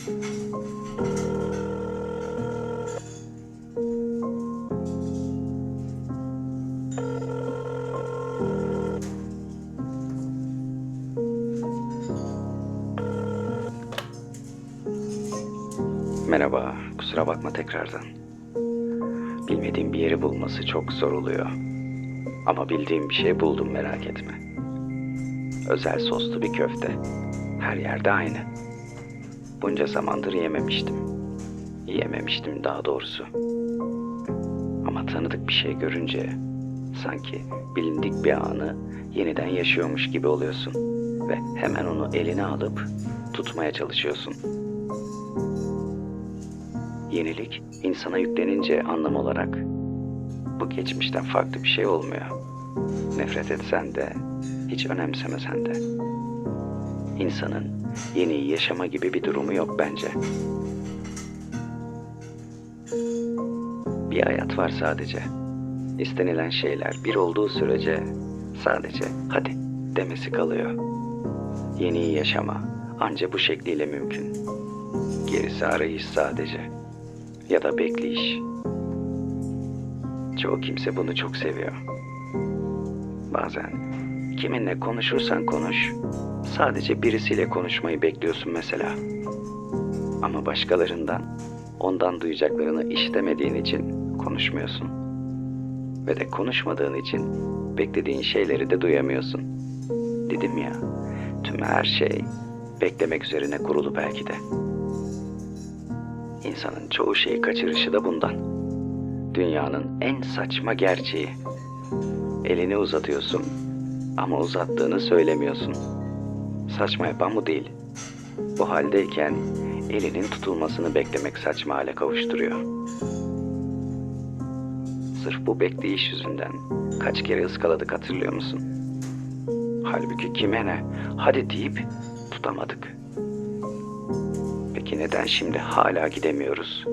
Merhaba, kusura bakma tekrardan. Bilmediğim bir yeri bulması çok zor oluyor. Ama bildiğim bir şey buldum merak etme. Özel soslu bir köfte. Her yerde aynı. Bunca zamandır yememiştim. Yememiştim daha doğrusu. Ama tanıdık bir şey görünce sanki bilindik bir anı yeniden yaşıyormuş gibi oluyorsun ve hemen onu eline alıp tutmaya çalışıyorsun. Yenilik insana yüklenince anlam olarak bu geçmişten farklı bir şey olmuyor. Nefret etsen de hiç önemsemesen de. İnsanın yeni yaşama gibi bir durumu yok bence. Bir hayat var sadece. İstenilen şeyler bir olduğu sürece sadece hadi demesi kalıyor. Yeni yaşama anca bu şekliyle mümkün. Gerisi arayış sadece. Ya da bekleyiş. Çoğu kimse bunu çok seviyor. Bazen kiminle konuşursan konuş, sadece birisiyle konuşmayı bekliyorsun mesela. Ama başkalarından, ondan duyacaklarını istemediğin için konuşmuyorsun. Ve de konuşmadığın için beklediğin şeyleri de duyamıyorsun. Dedim ya, tüm her şey beklemek üzerine kurulu belki de. İnsanın çoğu şeyi kaçırışı da bundan. Dünyanın en saçma gerçeği. Elini uzatıyorsun ama uzattığını söylemiyorsun. Saçma yapan bu değil. Bu haldeyken elinin tutulmasını beklemek saçma hale kavuşturuyor. Sırf bu bekleyiş yüzünden kaç kere ıskaladık hatırlıyor musun? Halbuki kime ne? Hadi deyip tutamadık. Peki neden şimdi hala gidemiyoruz?